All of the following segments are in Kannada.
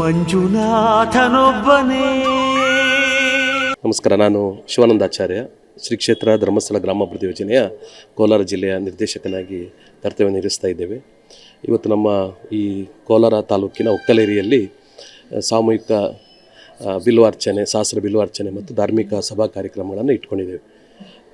ಮಂಜುನಾಥನೊಬ್ಬನೇ. ನಮಸ್ಕಾರ, ನಾನು ಶಿವಾನಂದಾಚಾರ್ಯ ಶ್ರೀ ಕ್ಷೇತ್ರ ಧರ್ಮಸ್ಥಳ ಗ್ರಾಮಾಭಿವೃದ್ಧಿ ಯೋಜನೆಯ ಕೋಲಾರ ಜಿಲ್ಲೆಯ ನಿರ್ದೇಶಕನಾಗಿ ಕರ್ತವ್ಯ ನಿರ್ವಹಿಸ್ತಾ ಇದ್ದೇವೆ. ಇವತ್ತು ನಮ್ಮ ಈ ಕೋಲಾರ ತಾಲೂಕಿನ ಒಕ್ಕಲೇರಿಯಲ್ಲಿ ಸಾಮೂಹಿಕ ಬಿಲ್ವಾರ್ಚನೆ ಸಹಸ್ರ ಬಿಲ್ವಾರ್ಚನೆ ಮತ್ತು ಧಾರ್ಮಿಕ ಸಭಾ ಕಾರ್ಯಕ್ರಮಗಳನ್ನು ಇಟ್ಕೊಂಡಿದ್ದೇವೆ.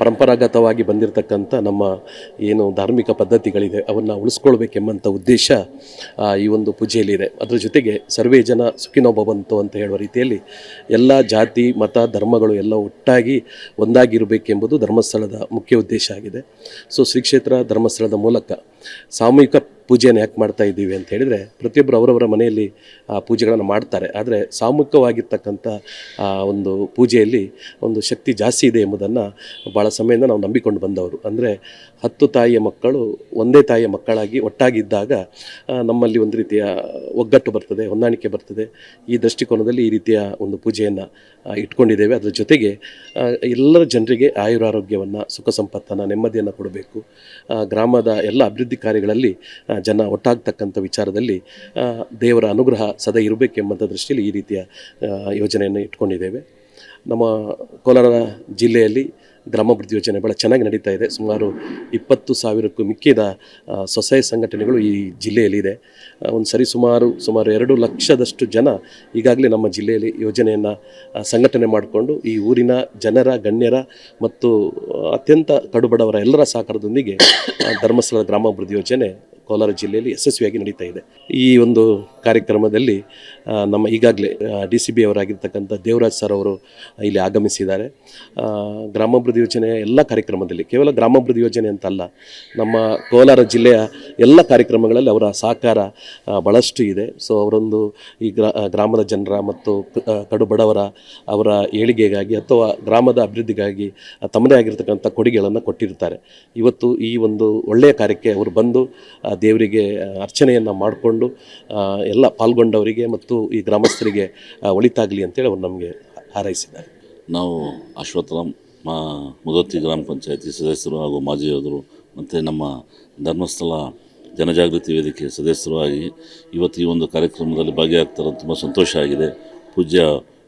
ಪರಂಪರಾಗತವಾಗಿ ಬಂದಿರತಕ್ಕಂಥ ನಮ್ಮ ಏನು ಧಾರ್ಮಿಕ ಪದ್ಧತಿಗಳಿದೆ, ಅವನ್ನು ಉಳಿಸ್ಕೊಳ್ಬೇಕೆಂಬಂಥ ಉದ್ದೇಶ ಈ ಒಂದು ಪೂಜೆಯಲ್ಲಿದೆ. ಅದರ ಜೊತೆಗೆ ಸರ್ವೇ ಜನ ಸುಖಿನೋ ಭವಂತು ಅಂತ ಹೇಳುವ ರೀತಿಯಲ್ಲಿ ಎಲ್ಲ ಜಾತಿ, ಮತ, ಧರ್ಮಗಳು ಎಲ್ಲ ಒಟ್ಟಾಗಿ ಒಂದಾಗಿರಬೇಕೆಂಬುದು ಧರ್ಮಸ್ಥಳದ ಮುಖ್ಯ ಉದ್ದೇಶ ಆಗಿದೆ. ಸೊ ಶ್ರೀ ಕ್ಷೇತ್ರ ಧರ್ಮಸ್ಥಳದ ಮೂಲಕ ಸಾಮೂಹಿಕ ಪೂಜೆಯನ್ನು ಯಾಕೆ ಮಾಡ್ತಾ ಇದ್ದೀವಿ ಅಂತ ಹೇಳಿದರೆ ಪ್ರತಿಯೊಬ್ಬರು ಅವರವರ ಮನೆಯಲ್ಲಿ ಪೂಜೆಗಳನ್ನು ಮಾಡ್ತಾರೆ. ಆದರೆ ಸಾಮೂಹಿಕವಾಗಿರ್ತಕ್ಕಂಥ ಒಂದು ಪೂಜೆಯಲ್ಲಿ ಒಂದು ಶಕ್ತಿ ಜಾಸ್ತಿ ಇದೆ ಎಂಬುದನ್ನು ಭಾಳ ಸಮಯದಿಂದ ನಾವು ನಂಬಿಕೊಂಡು ಬಂದವರು. ಅಂದರೆ ಹತ್ತು ತಾಯಿಯ ಮಕ್ಕಳು ಒಂದೇ ತಾಯಿಯ ಮಕ್ಕಳಾಗಿ ಒಟ್ಟಾಗಿದ್ದಾಗ ನಮ್ಮಲ್ಲಿ ಒಂದು ರೀತಿಯ ಒಗ್ಗಟ್ಟು ಬರ್ತದೆ, ಹೊಂದಾಣಿಕೆ ಬರ್ತದೆ. ಈ ದೃಷ್ಟಿಕೋನದಲ್ಲಿ ಈ ರೀತಿಯ ಒಂದು ಪೂಜೆಯನ್ನು ಇಟ್ಕೊಂಡಿದ್ದೇವೆ. ಅದರ ಜೊತೆಗೆ ಎಲ್ಲರ ಜನರಿಗೆ ಆಯುರಾರೋಗ್ಯವನ್ನು, ಸುಖ ಸಂಪತ್ತನ್ನು, ನೆಮ್ಮದಿಯನ್ನು ಕೊಡಬೇಕು. ಗ್ರಾಮದ ಎಲ್ಲ ಅಭಿವೃದ್ಧಿ ಕಾರ್ಯಗಳಲ್ಲಿ ಜನ ಒಟ್ಟಾಗ್ತಕ್ಕಂಥ ವಿಚಾರದಲ್ಲಿ ದೇವರ ಅನುಗ್ರಹ ಸದಾ ಇರಬೇಕೆಂಬಂಥ ದೃಷ್ಟಿಯಲ್ಲಿ ಈ ರೀತಿಯ ಯೋಜನೆಯನ್ನು ಇಟ್ಕೊಂಡಿದ್ದೇವೆ. ನಮ್ಮ ಕೋಲಾರ ಜಿಲ್ಲೆಯಲ್ಲಿ ಗ್ರಾಮಾಭಿವೃದ್ಧಿ ಯೋಜನೆ ಭಾಳ ಚೆನ್ನಾಗಿ ನಡೀತಾ ಇದೆ. ಸುಮಾರು ಇಪ್ಪತ್ತು ಸಾವಿರಕ್ಕೂ ಮಿಕ್ಕಿದ ಸ್ವಸಹಾಯ ಸಂಘಟನೆಗಳು ಈ ಜಿಲ್ಲೆಯಲ್ಲಿದೆ ಒಂದು ಸರಿ ಸುಮಾರು ಸುಮಾರು ಎರಡು ಲಕ್ಷದಷ್ಟು ಜನ ಈಗಾಗಲೇ ನಮ್ಮ ಜಿಲ್ಲೆಯಲ್ಲಿ ಯೋಜನೆಯನ್ನು ಸಂಘಟನೆ ಮಾಡಿಕೊಂಡು ಈ ಊರಿನ ಜನರ, ಗಣ್ಯರ ಮತ್ತು ಅತ್ಯಂತ ಕಡುಬಡವರ ಎಲ್ಲರ ಸಹಕಾರದೊಂದಿಗೆ ಧರ್ಮಸ್ಥಳ ಗ್ರಾಮಾಭಿವೃದ್ಧಿ ಯೋಜನೆ ಕೋಲಾರ ಜಿಲ್ಲೆಯಲ್ಲಿ ಯಶಸ್ವಿಯಾಗಿ ನಡೀತಾ ಇದೆ. ಈ ಒಂದು ಕಾರ್ಯಕ್ರಮದಲ್ಲಿ ನಮ್ಮ ಈಗಾಗಲೇ ಡಿ ಸಿ ಬಿ ಅವರಾಗಿರ್ತಕ್ಕಂಥ ದೇವರಾಜ್ ಸರ್ ಅವರು ಇಲ್ಲಿ ಆಗಮಿಸಿದ್ದಾರೆ. ಗ್ರಾಮಾಭಿವೃದ್ಧಿ ಯೋಜನೆಯ ಎಲ್ಲ ಕಾರ್ಯಕ್ರಮದಲ್ಲಿ, ಕೇವಲ ಗ್ರಾಮಾಭಿವೃದ್ಧಿ ಯೋಜನೆ ಅಂತಲ್ಲ, ನಮ್ಮ ಕೋಲಾರ ಜಿಲ್ಲೆಯ ಎಲ್ಲ ಕಾರ್ಯಕ್ರಮಗಳಲ್ಲಿ ಅವರ ಸಹಕಾರ ಭಾಳಷ್ಟು ಇದೆ. ಸೊ ಅವರೊಂದು ಈ ಗ್ರಾ ಗ್ರಾಮದ ಜನರ ಮತ್ತು ಕಡು ಬಡವರ ಅವರ ಏಳಿಗೆಗಾಗಿ ಅಥವಾ ಗ್ರಾಮದ ಅಭಿವೃದ್ಧಿಗಾಗಿ ತಮ್ಮದೇ ಆಗಿರ್ತಕ್ಕಂಥ ಕೊಡುಗೆಗಳನ್ನು ಕೊಟ್ಟಿರ್ತಾರೆ ಇವತ್ತು ಈ ಒಂದು ಒಳ್ಳೆಯ ಕಾರ್ಯಕ್ಕೆ ಅವರು ಬಂದು ಆ, ದೇವರಿಗೆ ಅರ್ಚನೆಯನ್ನು ಮಾಡಿಕೊಂಡು ಎಲ್ಲ ಪಾಲ್ಗೊಂಡವರಿಗೆ ಮತ್ತು ಈ ಗ್ರಾಮಸ್ಥರಿಗೆ ಒಳಿತಾಗಲಿ ಅಂತೇಳಿ ಅವರು ನಮಗೆ ಹಾರೈಸಿದ್ದಾರೆ. ನಾವು ಅಶ್ವತ್ಥರಾಮ್ ಮಾ ಗ್ರಾಮ ಪಂಚಾಯತಿ ಸದಸ್ಯರು ಹಾಗೂ ಮಾಜಿ ಯೋಧರು ಮತ್ತು ನಮ್ಮ ಧರ್ಮಸ್ಥಳ ಜನಜಾಗೃತಿ ವೇದಿಕೆ ಸದಸ್ಯರು ಆಗಿ ಇವತ್ತು ಈ ಒಂದು ಕಾರ್ಯಕ್ರಮದಲ್ಲಿ ಭಾಗಿಯಾಗ್ತಾರೆ ತುಂಬ ಸಂತೋಷ ಆಗಿದೆ. ಪೂಜ್ಯ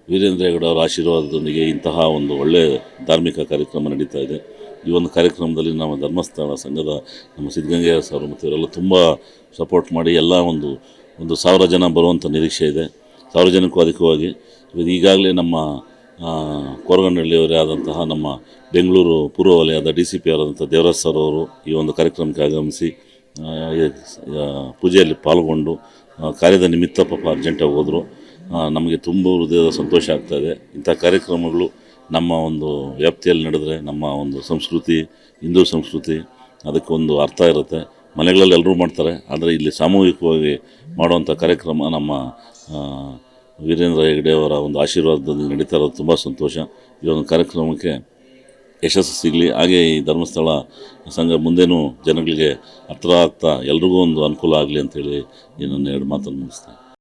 ವೀರೇಂದ್ರ ಹೆಗಡೆ ಅವರ ಆಶೀರ್ವಾದದೊಂದಿಗೆ ಇಂತಹ ಒಂದು ಒಳ್ಳೆಯ ಧಾರ್ಮಿಕ ಕಾರ್ಯಕ್ರಮ ನಡೀತಾ ಇದೆ. ಈ ಒಂದು ಕಾರ್ಯಕ್ರಮದಲ್ಲಿ ನಮ್ಮ ಧರ್ಮಸ್ಥಳ ಸಂಘದ ನಮ್ಮ ಸಿದ್ಧಗಂಗೆಯ ಸರ್ ಮತ್ತು ಇವರೆಲ್ಲ ತುಂಬ ಸಪೋರ್ಟ್ ಮಾಡಿ ಎಲ್ಲ ಒಂದು ಒಂದು ಸಾವಿರ ಜನ ಬರುವಂಥ ನಿರೀಕ್ಷೆ ಇದೆ. ಸಾವಿರ ಜನಕ್ಕೂ ಅಧಿಕವಾಗಿ. ಈಗಾಗಲೇ ನಮ್ಮ ಕೋರಗನಹಳ್ಳಿಯವರೇ ಆದಂತಹ ನಮ್ಮ ಬೆಂಗಳೂರು ಪೂರ್ವ ವಲಯದ ಡಿ ಸಿ ಪಿ ಆದಂಥ ದೇವರಾಜ್ ಸರ್ ಅವರು ಈ ಒಂದು ಕಾರ್ಯಕ್ರಮಕ್ಕೆ ಆಗಮಿಸಿ ಪೂಜೆಯಲ್ಲಿ ಪಾಲ್ಗೊಂಡು ಕಾರ್ಯದ ನಿಮಿತ್ತ ಪಾಪ ಅರ್ಜೆಂಟಾಗಿ ಹೋದರು. ನಮಗೆ ತುಂಬ ಹೃದಯದ ಸಂತೋಷ ಆಗ್ತಾಯಿದೆ ಇಂಥ ಕಾರ್ಯಕ್ರಮಗಳು ನಮ್ಮ ಒಂದು ವ್ಯಾಪ್ತಿಯಲ್ಲಿ ನಡೆದರೆ ನಮ್ಮ ಒಂದು ಸಂಸ್ಕೃತಿ, ಹಿಂದೂ ಸಂಸ್ಕೃತಿ, ಅದಕ್ಕೆ ಒಂದು ಅರ್ಥ ಇರುತ್ತೆ. ಮನೆಗಳಲ್ಲಿ ಎಲ್ಲರೂ ಮಾಡ್ತಾರೆ, ಆದರೆ ಇಲ್ಲಿ ಸಾಮೂಹಿಕವಾಗಿ ಮಾಡುವಂಥ ಕಾರ್ಯಕ್ರಮ ನಮ್ಮ ವೀರೇಂದ್ರ ಹೆಗ್ಡೆ ಅವರ ಒಂದು ಆಶೀರ್ವಾದದಲ್ಲಿ ನಡೀತಾ ಇರೋದು ತುಂಬ ಸಂತೋಷ. ಈ ಒಂದು ಕಾರ್ಯಕ್ರಮಕ್ಕೆ ಯಶಸ್ಸು ಸಿಗಲಿ. ಹಾಗೆ ಈ ಧರ್ಮಸ್ಥಳ ಸಂಘ ಮುಂದೇನೂ ಜನಗಳಿಗೆ ಹತ್ರ ಆಗ್ತಾ ಎಲ್ರಿಗೂ ಒಂದು ಅನುಕೂಲ ಆಗಲಿ ಅಂತೇಳಿ ಈ ನನ್ನ ಎರಡು ಮಾತನ್ನು ಮುಗಿಸ್ತೇನೆ